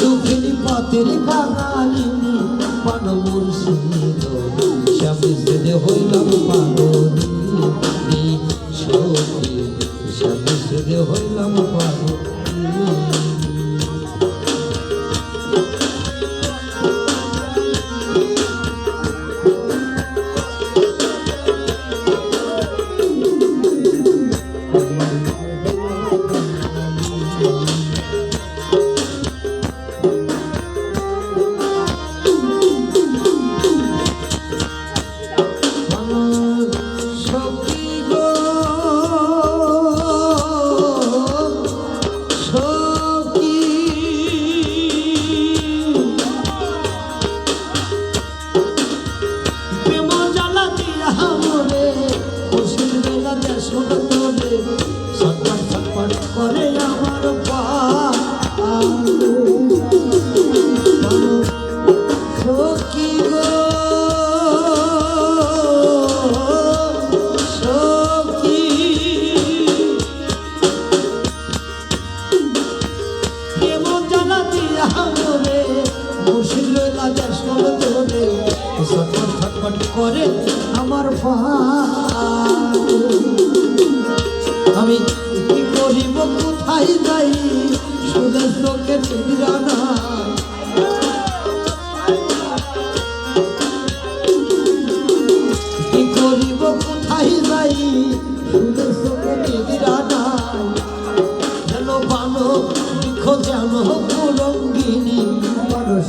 দুঃখিনী পথের কাঙালিনী পান মুর্শিদ স্বামী সেদে হইলাম পাগলি। সখী স্বামী সেদে হইলাম পাগলি। করে আমার আমি কি করিব, কোথায় যাই সুদের চোখে চিরানা কি করিব, কোথায় যাই চিরানা যেন বানো যেন কুরঙ্গিনী মানুষ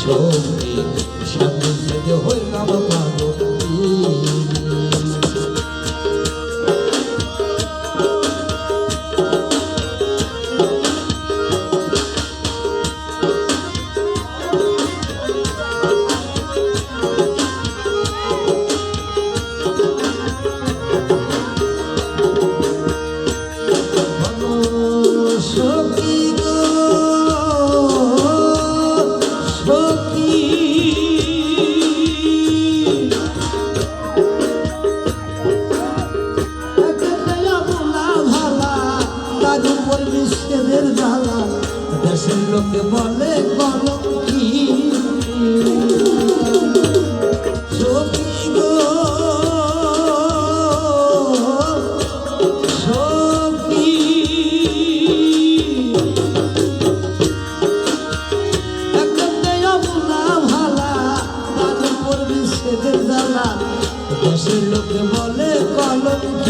সবই ছেড়ে হইলাম পাগলি। বিষ্ণের জ্বালা দেশের লোকে বলে গো সখী দেশের লোকে বলে কলঙ্কি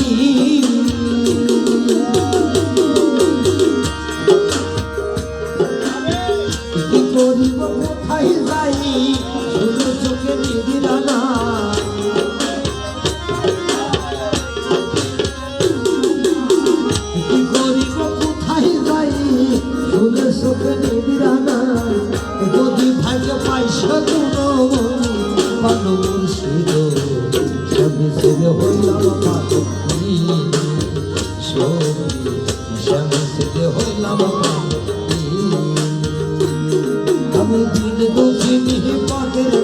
যদি পয়সা কোনো মুর্শিদ সবে সবে ছেলে আমি দিন দুঃখিনী পদের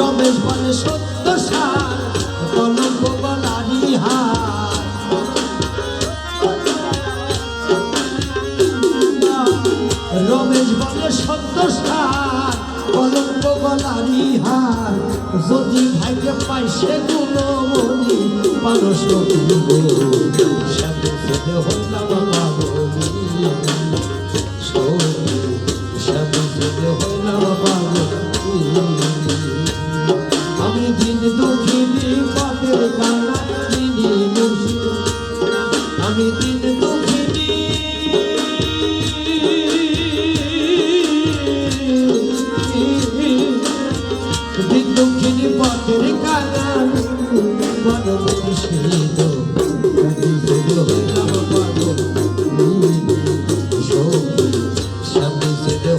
রমেশ বলে, সত্য সার, কলঙ্ক গলারি হার। রমেশ বলে, সত্য সার গলারি হার। যদি ভাইকে পাই সে গুণমণি, মানুষ দিন দুঃখিনী পথের কানা তিনি মুর্শিদ। আমি দিন দুঃখিনী। দিন দুঃখিনী পথের কানা বড় মুর্শিদ সব সব